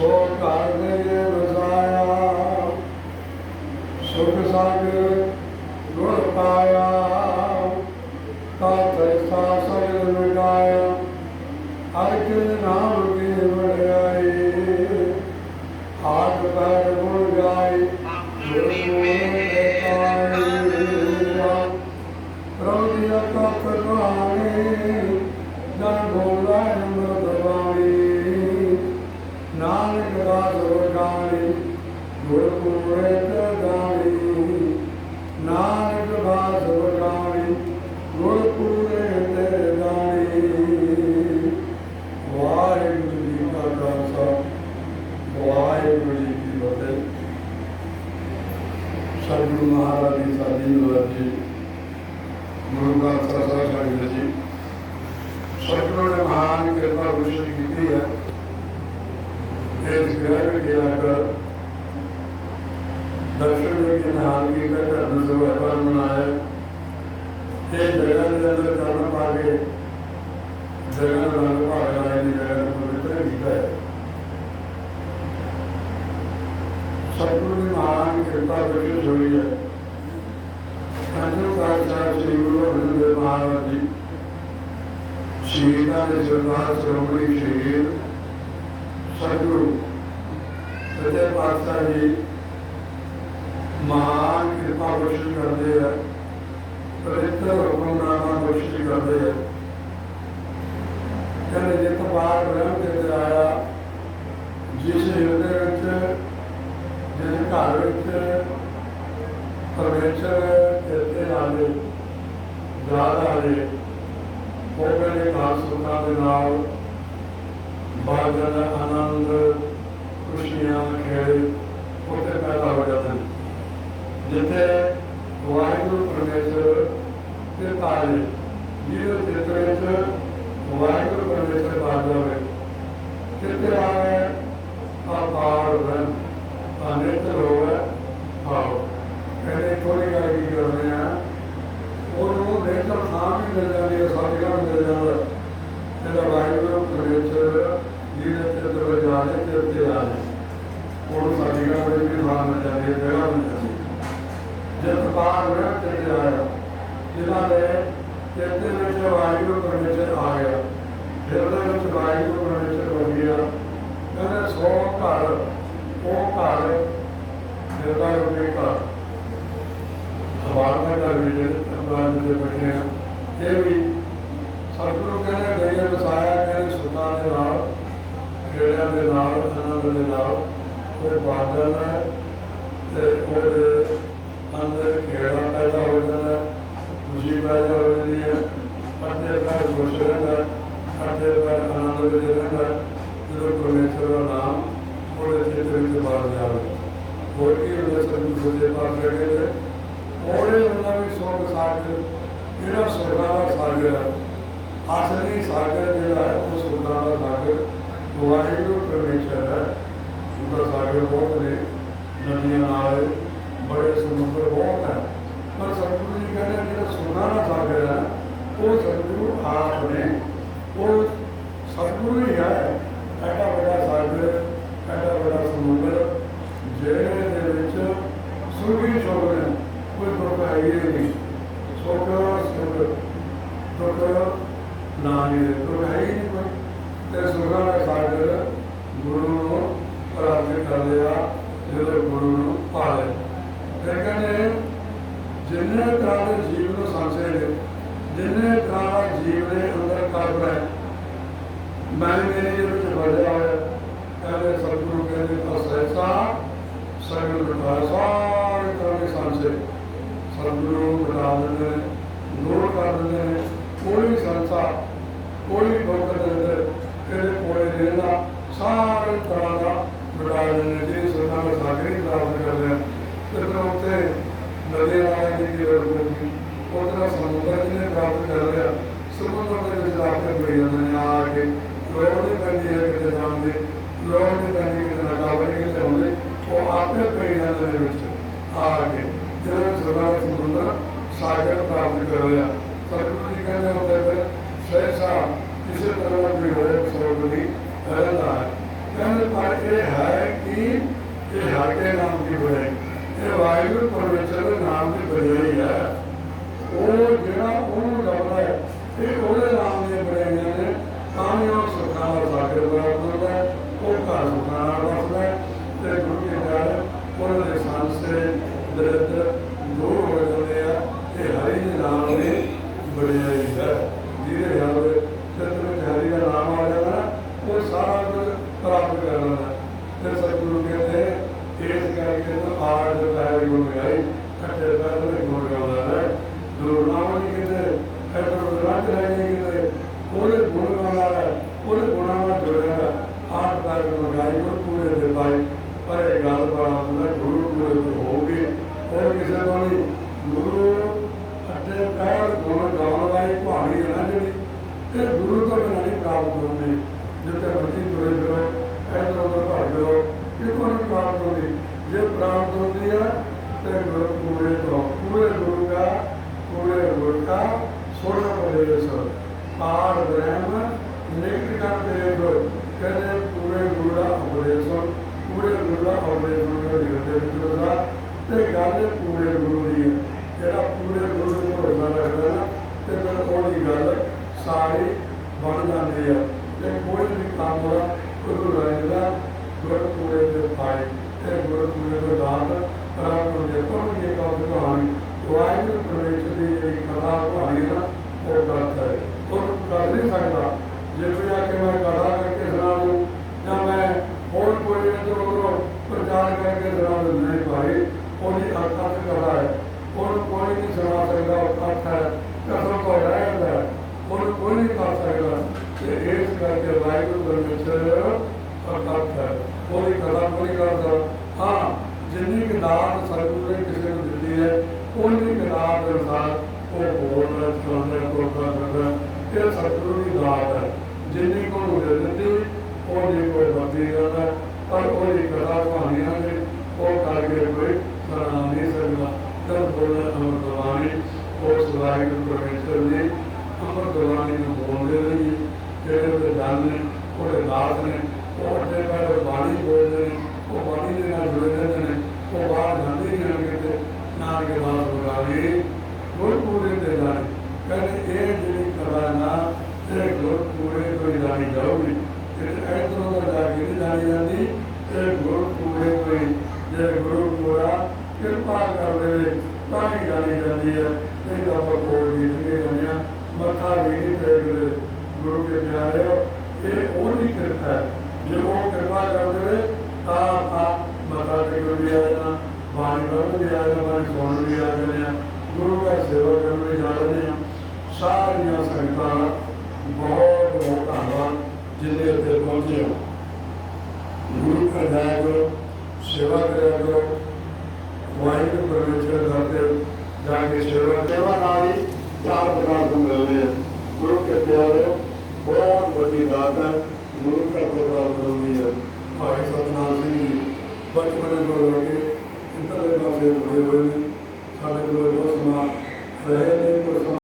ਸੋ ਘਰ ਦੇ ਵਸਾਇਆ ਸੁਖ ਸਾਗਰ ਗੁਰ ਪਾਇਆ ਕਾਤ ਸਾ ਸਗਲ ਲਗਾਇਆ ਹਰ ਕੇ ਨਾਮ ਕੀ ਵਡਿਆਈ ਆਠ ਪੈਰ ਗੁਣ ਗਾਈ, ਗੁਰ ਦੀ ਕਥ ਕਹਾਣੀ ਜਨ ਬੋਲਾ ਅੰਮ੍ਰਿਤ ਬਾਣੀ। ਨਾਨਕ ਦਾਸ ਵਡਾਣੀ ਗੁਰ ਪੂਰੇ ਤੇ ਨਾਨਕ ਦਾਸ ਵਡਾਣੀ ਗੁਰ ਪੂਰੇ ਤੇ ਵਾਹਿਗੁਰੂ ਜੀ ਕਾ ਖਾਲਸਾ, ਵਾਹਿਗੁਰੂ ਜੀ ਕੀ ਫਤਿਹ। ਸਤਿਗੁਰੂ ਮਹਾਰਾਜ ਦੀ ਸਾਡੀ ਮਰਜ਼ੀ ਗੁਰੂ ਗ੍ਰੰਥ ਸਾਹਿਬ ਜੀ, ਸਤਿਗੁਰੂ ਨੇ ਮਹਾਨ ਕਿਰਪਾ ਬਖਸ਼ਿਸ਼ ਕੀਤੀ ਹੈ। ਇਸ ਗ੍ਰਹਿ ਵਿੱਚ ਗਿਆ ਦਰਸ਼ਨ ਦੇ ਕੇ ਨਾਲ ਧਰਮ ਸਭਾ ਮਨਾਇਆ ਇਹ ਜਗ੍ਹਾ ਦੇ ਅੰਦਰ ਕਰਨ ਪਾ ਕੇ ਜਗ੍ਹਾ ਦਾ ਰੰਗ ਭਾਗ ਲਾਇਆ ਦੀ ਜਗ੍ਹਾ ਨੂੰ ਪਵਿੱਤਰ ਕੀਤਾ ਹੈ। ਸਤਿਗੁਰੂ ਦੀ ਮਹਾਨ ਕਿਰਪਾ ਬਖਸ਼ਿਸ਼ ਹੋਈ ਹੈ। ਅੰਜੂ ਸਾਹਿਬ ਸ੍ਰੀ ਗੁਰੂ ਅਰਜਨ ਦੇਵ ਮਹਾਰਾਜ ਜੀ, ਸ਼ਹੀਦਾਂ ਦੇ ਸਰਦਾਰ ਸ਼੍ਰੋਮਣੀ ਸ਼ਹੀਦ ਸਤਿਗੁਰੂ ਸੱਚੇ ਪਾਤਸ਼ਾਹ ਜੀ, ਮਹਾਨ ਕਿਰਪਾ ਬਖਸ਼ਿਸ਼ ਕਰਦੇ ਆ, ਪਵਿੱਤਰ ਹੁਕਮਨਾਮਾ ਬਖਸ਼ਿਸ਼ ਕਰਦੇ ਆ। ਕਹਿੰਦੇ, ਜਿਤ ਬਾਰ ਬ੍ਰਹਮ ਤੇ ഒരു ਜਦ ਬਾਹਰ ਆਇਆ ਜਿਨ੍ਹਾਂ ਦੇ ਚੇਤੇ ਵਿੱਚ ਵਾਹਿਗੁਰੂ ਪਰਮੇਸ਼ਰ ਆ ਗਿਆ ਫਿਰ ਉਹਦੇ ਵਿੱਚ ਵਾਹਿਗੁਰੂ ਪਰਮੇਸ਼ਰ ਹੋ ਗਿਆ, ਕਹਿੰਦੇ ਸੋ ਘਰ, ਉਹ ਘਰ ਜਿਹੜਾ ਰੁਪਏ ਘਰ। ਸਵਾਲ ਦਾ ਵੀ ਜਿਹੜੇ ਅਪਰਾਧ ਦੇ ਬੈਠੇ ਆ, ਇਹ ਵੀ ਸਤਿਗੁਰੂ ਕਹਿੰਦੇ ਗਏ ਵਸਾਇਆ ਕਹਿੰਦੇ ਸੁਤਾਂ ਦੇ ਨਾਲ ਖੇੜਿਆਂ ਦੇ ਨਾਲ ਆਨੰਦ ਦੇ ਨਾਲ ਉਹ ਬਾਦਲ ਹੈ ਤੇ ਉਹਦੇ ਅੰਦਰ ਖੇੜਾ ਪੈਦਾ ਹੋ ਜਾਂਦਾ ਖੁਸ਼ੀ ਪੈਦਾ ਹੋ ਜਾਂਦੀ ਹੈ, ਅੱਧੇ ਪੈਰ ਖੁਸ਼ ਰਹਿੰਦਾ ਅੱਧੇ ਪੈਰ ਆਨੰਦ ਵਿੱਚ ਰਹਿੰਦਾ ਜਦੋਂ ਪਰਮੇਸ਼ਰ ਦਾ ਨਾਮ ਉਹਦੇ ਚਿੱਤ ਵਿੱਚ ਬਾਹਰ ਜਾਵੇ। ਹੋਰ ਕੀ ਉਹਦੇ ਸਤਿਗੁਰੂ ਦੇ ਪਾਸ ਲੱਗੇ ਤੇ ਉਹਨੇ ਉਹਨਾਂ ਵੀ ਸੋਗ ਸਾਗਰ ਜਿਹੜਾ ਸੁਰਗਾ ਦਾ ਸਾਗਰ ਹੈ। ਅਸਲੀ ਸਾਗਰ ਜਿਹੜਾ ਹੈ, ਉਹ ਸੁਰਗਾ ਦਾ ਸਾਗਰ ਵਾਹਿਗੁਰੂ ਪਰਮੇਸ਼ਰ ਹੈ, ਉਹਦਾ ਸਾਗਰ ਬਹੁਤ ਨੇ, ਨਦੀਆਂ ਨਾਲ ਬੜੇ ਸਮੁੰਦਰ ਬਹੁਤ ਹੈ ਪਰ ਸਤਿਗੁਰੂ ਜੀ ਕਹਿੰਦੇ ਜਿਹੜਾ ਸੁਰਗਾ ਸਾਗਰ ਹੈ, ਉਹ ਸਤਿਗੁਰੂ ਆਪ ਨੇ, ਉਹ ਸਤਿਗੁਰੂ ਹੀ ਹੈ ਐਡਾ ਵੱਡਾ ਸਾਗਰ ਐਡਾ ਵੱਡਾ ਸਮੁੰਦਰ ਜਿਹੜੇ ਦੇ ਵਿੱਚ ਸੁਰਗੀ ਸ਼ੋਭਨ ਹੈ ਕੋਈ ਦੁੱਖ ਨਹੀਂ। ਸੁੱਖ ਸੁੱਖ ਦੁੱਖ ਨਾ ਹੀ ਦੁੱਖ ਨਹੀਂ ਕੋਈ। ਤੇ ਸੁਖਾਂ ਸਾਗਰ ਗੁਰੂ ਨੂੰ ਪ੍ਰਾਪਤ ਕਰ ਲਿਆ ਜਦੋਂ ਗੁਰੂ ਨੂੰ ਪਾ ਲਿਆ ਜਿੰਨੇ ਤਰ੍ਹਾਂ ਦੇ ਜੀਵ ਨੂੰ ਸੰਸੇ ਨੇ, ਜਿੰਨੇ ਤਰ੍ਹਾਂ ਜੀਵ ਦੇ ਅੰਦਰ ਕਰਮ ਹੈ ਮੈਂ ਮੇਰੇ ਵਿੱਚ ਵੜਿਆ ਹੋਇਆ ਕਹਿੰਦੇ ਸਤਿਗੁਰੂ ਕਹਿੰਦੇ ਅਸੈਸਾ ਸਗਲ ਬਿਠਾ, ਸਾਰੇ ਤਰ੍ਹਾਂ ਦੇ ਸੰਸੇ ਸਤਿਗੁਰੂ ਬਿਠਾ ਦਿੰਦੇ ਨੇ ਦੂਰ ਕਰ ਦਿੰਦੇ ਨੇ। ਕੋਈ ਸੰਸਾ ਕੋਈ ਦੁੱਖ ਦੇ ਅੰਦਰ ਕਿਹੜੇ ਕੋਲੇ ਰਹਿੰਦਾ ਸਾਰੇ ਤਰ੍ਹਾਂ ਦਾ ਬਿਠਾ ਦਿੰਦੇ ਨੇ ਜਿਹੜੀ ਸੁਣਾ ਦਾ ਸਾਗਰੀ ਪ੍ਰਾਪਤ ਕਰਦੇ ਆ ਤੇ ਫਿਰ ਉੱਥੇ ਨਦੀ ਆਇਆ ਦੀ ਕੀ ਰੋਕੀ ਉਹਦਾ ਸਮੁੰਦਰ ਜਿਹਨੇ ਪ੍ਰਾਪਤ ਕਰ ਲਿਆ। ਸਮੁੰਦਰ ਦੇ ਵਿੱਚ ਆ ਕੇ ਬਈ ਜਾਂਦੇ ਨੇ ਆ ਕੇ। ਲੋੜ ਨਹੀਂ ਪੈਂਦੀ ਹੈ ਕਿਤੇ ਜਾਣ ਦੀ। ਲੋੜ ਨਹੀਂ ਪੈਂਦੀ ਕਿਤੇ ਨਾ ਕਾਬਲ ਕਿਤੇ ਹੁੰਦੇ ਉਹ ਆਪੇ ਪਈ ਜਾਂਦੇ ਨੇ ਵਿੱਚ। ਆ ਕੇ ਜਿਹੜਾ ਸੁਣਾ ਸਮੁੰਦਰ ਸਾਗਰ ਪ੍ਰਾਪਤ ਕਰ ਲਿਆ। ਸਤਿਗੁਰੂ ਜੀ ਕਹਿੰਦੇ ਹੁੰਦੇ ਫਿਰ? ਸਹਿਸਾ ਕਿਸੇ ਤਰ੍ਹਾਂ ਦਾ ਹੋਏ ਸੋਗ ਨਹੀਂ ਰਹਿੰਦਾ ਹੈ। ਕਹਿੰਦੇ ਪਰ ਇਹ ਹੈ ਕਿ ਇਹ ਹਾਕੇ ਨਾਮ ਦੀ ਹੋਏ। ਇਹ ਵਾਹਿਗੁਰੂ ਪਰਮੇਸ਼ਰ ਦੇ ਨਾਮ ਦੀ ਬਣੀ ਹੈ ਉਹ ਜਿਹੜਾ ਉਹਨੂੰ ਲੱਭਦਾ ਹੈ, ਇਹ ਉਹਦੇ ਨਾਮ ਦੇ ਬਣਾਈਆਂ ਨੇ। ਤਾਂ ਹੀ ਉਹ ਸੁੱਖਾਂ ਦਾ ਸਾਗਰ ਬਰਾਬਰ ਹੈ, ਉਹ ਘਰ ਸੁੱਖਾਂ ਵਸਦਾ ਹੈ ਤੇ ਗੁਰੂ ਕੇ ਨਾਲ ਉਹਨਾਂ ਦੇ ਸੰਸੇ ਦਰਿਦਰ ਦੂਰ ਹੋ ਜਾਂਦੇ ਆ ਇਹ ਹਰੀ ਦੇ ਨਾਮ ਦੇ ਬਣਾਈ ਹੈ ਜਿਹਦੇ ਨਾਲ ਜਦ ਹਰੀ ਦਾ ਨਾਮ ਆ ਜਾਂਦਾ ਉਹ ਸਾਰਾ ਕੁਝ ਪ੍ਰਾਪਤ ਕਰ ਲੈਂਦਾ ਤੇ ਸਤਿਗੁਰੂ ਕਹਿੰਦੇ ਆੜ ਦੇ ਪੈਰ ਗੁਣ ਗਾਈ ਕੱਟੇ ਪੈਰ ਦੇ ਗੁਣ ਗਾਉਂਦਾ ਹੈ ਗੁਰੂ ਨਾਮ ਨਹੀਂ ਕਹਿੰਦੇ ਐਦਰ ਰਾਜ ਰਹਿ ਗਏ ਕਿਤੇ। ਉਹਦੇ ਗੁਣ ਗਾਉਂਦਾ ਹੈ ਉਹਦੇ ਗੁਣਾਂ ਨਾਲ ਜੁੜਿਆ ਹੈ ਆੜ ਪੈਰ ਗੁਣ ਗਾਈ ਉਹ ਪੂਰੇ ਦੇ ਪਾਈ ਪਰ ਇਹ ਗੱਲ ਬੜਾ ਹੁੰਦਾ, ਗੁਰੂ ਪੂਰੇ ਤੋਂ ਹੋਊਗੀ। ਹੋਰ ਕਿਸੇ ਤੋਂ ਨਹੀਂ। ਗੁਰੂ ਅੱਡੇ ਪੈਰ ਗੁਣ ਗਾਉਣ ਵਾਲੀ ਭਾਣੀ ਹੈ ਨਾ ਜਿਹੜੀ ਇਹ ਗੁਰੂ ਤੋਂ ਬਿਨਾਂ ਨਹੀਂ ਪ੍ਰਾਪਤ ਹੁੰਦੀ ਜਿੱਥੇ ਮਰਜ਼ੀ ਤੁਰੇ ਫਿਰੋ ਐਦਰ ਉਧਰ ਭੱਜ ਫਿਰੋ ਇਹ ਕੋਈ ਨਹੀਂ ਪ੍ਰਾਪਤ ਹੁੰਦੀ ਜੇ ਪ੍ਰਾਪਤ ਹੁੰਦੀ ਹੈ ਤੇ ਗੁਰੂ ਪੂਰੇ ਤੋਂ ਪੂਰੇ ਗੁਰੂ ਦਾ ਪੂਰੇ ਗੁਰੂ ਦਾ ਸੋਣਾ ਪੜੇ ਸੋ ਪਾਰ ਬ੍ਰਹਮ ਨਿਕਟ ਕਰ ਦੇ ਗੁਰ ਕਹਿੰਦੇ ਪੂਰੇ ਗੁਰੂ ਦਾ ਉਪਦੇਸ਼ ਪੂਰੇ ਗੁਰੂ ਦਾ ਉਪਦੇਸ਼ ਨੂੰ ਲਿਖਦੇ ਵਿੱਚ ਦਾ ਤੇ ਗੱਲ ਪੂਰੇ ਗੁਰੂ ਦੀ ਹੈ ਜਿਹੜਾ ਪੂਰੇ ਗੁਰੂ ਨੂੰ ਭਰੋਸਾ ਰੱਖਦਾ ਨਾ ਤੇ ਫਿਰ ਉਹਦੀ ਗੱਲ ਸਾਰੀ ਬਣ ਜਾਂਦੀ ਹੈ ਤੇ ਕੋਈ ਵੀ ਕੰਮ ਗੁਰੂ ਰਹਿੰਦਾ ਗੁਰੂ ਪੂਰੇ ਦੇ ਪਾਏ ਤੇ ਗੁਰੂ ਪੂਰੇ ਦੇ ਦਾਤ ਰਾਮ ਨੂੰ ਦੇ ਕੋਲ ਇਹ ਕੰਮ ਕਹਾਣੀ ਵਾਹਿਗੁਰੂ ਪਰਮੇਸ਼ਰ ਦੀ ਜਿਹੜੀ ਕਥਾ ਕਹਾਣੀ ਹੈ ਨਾ ਉਹ ਗਲਤ ਹੈ ਉਹ ਕਰ ਨਹੀਂ ਸਕਦਾ ਜੇ ਕੋਈ ਆ ਕੇ ਮੈਂ ਕਥਾ ਕਰਕੇ ਸੁਣਾ ਦੂੰ ਜਾਂ ਮੈਂ ਹੋਰ ਕੋਈ ਇੱਧਰ ਉੱਧਰੋਂ ਪ੍ਰਚਾਰ ਕਰਕੇ ਸੁਣਾ ਦੂੰ ਨਹੀਂ ਭਾਈ ਉਹਦੀ ਅੱਖਾਂ ਤੇ ਕਥਾ ਹੈ ਉਹਨੂੰ ਕੋਈ ਨਹੀਂ ਸੁਣਾ ਸਕਦਾ ਉਹ ਅੱਖ ਹੈ ਕਥਾ ਕੋ ਰਹਿ ਜਾਂਦਾ ਹੈ ਉਹਨੂੰ ਕੋਈ ਨਹੀਂ ਕਰ ਸਕਦਾ। ਤੇ ਇਸ ਕਰਕੇ ਵਾਹਿਗੁਰੂ ਪਰਮੇਸ਼ਰ ਅਕਥ ਹੈ। ਕੋਈ ਕਥਾ ਕੋਈ ਕਰਦਾ। ਹਾਂ, ਜਿੰਨੀ ਕਿ ਦਾਤ ਨੇ ਕਿਸੇ ਨੂੰ ਦਿੱਤੀ ਹੈ ਉਨੀ ਕਿ ਦੇ ਅਨੁਸਾਰ ਉਹ ਬੋਲਦਾ ਸੁਣਦਾ ਕੋਲਦਾ ਕਰਦਾ ਇਹ ਸਤਿਗੁਰੂ ਦੀ ਦਾਤ ਹੈ। ਜਿੰਨੀ ਕੋ ਨੂੰ ਦੇ ਦਿੱਤੀ ਉਹ ਕੋਈ ਵਰਤੀ ਕਰਦਾ ਪਰ ਉਹਦੀ ਕਥਾ ਕਹਾਣੀਆਂ ਨੇ ਉਹ ਕਰਕੇ ਕੋਈ ਸੁਣਾ ਨਹੀਂ ਸਕਦਾ। ਜਦ ਬੋਲਦਾ ਅਮਰ ਦਵਾਨੀ ਉਸ ਵਾਹਿਗੁਰੂ ਪਰਮੇਸ਼ਰ ਦੀ ਅਮਰ ਦਵਾਨੀ ਨੂੰ ਬੋਲਦੇ ਰਹੀ ਜਿਹੜੇ ਉਹਦੇ ਦਲ ਨੇ, ਉਹਦੇ ਦਾਤ ਨੇ, ਉਹ ਅੱਡੇ ਪੈਰ ਬਾਣੀ ਬੋਲਦੇ ਨੇ, ਉਹ ਬਾਣੀ ਦੇ ਨਾਲ ਜੁੜੇ ਰਹਿੰਦੇ ਨੇ, ਉਹ ਬਾਹਰ ਜਾਂਦੇ ਨਹੀਂ ਹਨ ਕਿਤੇ ਨਾ ਕਿ ਬਾਹਰ ਬੁਲਾਵੇ ਗੁਰ ਦੇ ਨਾਲ ਕਹਿੰਦੇ ਇਹ ਜਿਹੜੀ ਕਲਾ ਇਹ ਗੁਰ ਕੋਈ ਜਾਣੀ ਜਾਊਗੀ। ਇਹ ਐਤੋਂ ਦਾ ਜਾ ਕੇ ਨਹੀਂ ਜਾਣੀ ਜਾਂਦੀ, ਇਹ ਗੁਰ ਕੋਈ ਜੇ ਗੁਰੂ ਪੂਰਾ ਕਿਰਪਾ ਕਰ ਦੇਵੇ, ਤਾਂ ਹੀ ਜਾਣੀ ਜਾਂਦੀ ਹੈ। ਨਹੀਂ ਤਾਂ ਆਪਾਂ ਕੋਲ ਨਹੀਂ ਮੱਥਾ ਵੀ ਨਹੀਂ ਟੇਕਦੇ ਗੁਰੂ ਕੇ ਪਿਆਰਿਓ ਇਹ ਉਹਦੀ ਕਿਰਪਾ ਹੈ ਜੇ ਉਹ ਕਿਰਪਾ ਕਰ ਦੇਵੇ ਤਾਂ ਆਪਾਂ ਮੱਥਾ ਟੇਕਣ ਵੀ ਆ ਜਾਣਾ ਬਾਣੀ ਪੜ੍ਹਨ ਵੀ ਆ ਜਾਣਾ ਬਾਣੀ ਸੁਣਨ ਵੀ ਆ ਜਾਣੇ ਆ ਗੁਰੂ ਦਾ ਸੇਵਾ ਕਰਨ ਵੀ ਜਾ ਰਹੇ ਆ ਸਾਰੀਆਂ ਸੰਗਤਾਂ ਦਾ ਬਹੁਤ ਬਹੁਤ ਧੰਨਵਾਦ ਜਿੰਨੇ ਉੱਤੇ ਪਹੁੰਚੇ ਹੋ ਗੁਰੂ ਘਰ ਜਾਇਆ ਕਰੋ ਸੇਵਾ ਕਰਿਆ ਕਰੋ ਵਾਹਿਗੁਰੂ ਪਰਮੇਸ਼ਰ ਦਾ ਤੇ ਜਾ ਕੇ ਸੇਵਾ ਸੇਵਾ ਨਾਲ ਹੀ ਚਾਰ ਪ੍ਰਕਾਰ ਤੋਂ ਮਿਲਦੇ ਆ। ਗੁਰੂ ਕੇ ਪਿਆਰੇ, ਬਹੁਤ ਵੱਡੀ ਦਾਤ ਹੈ, ਗੁਰੂ ਦਾ ਪ੍ਰਭਾਵ ਪ੍ਰਾਪਤ ਹੈ। ਭਾਈ ਸਤਨਾਮ ਸਿੰਘ ਜੀ, ਬਚਪਨ ਤੋਂ ਲੈ ਕੇ ਇੰਤਲੇ ਪਾਸੇ ਹੋਏ ਹੋਏ ਨੇ। ਸਾਡੇ ਕੋਲ ਬਹੁਤ ਸਮਾਂ ਰਹੇ ਨੇ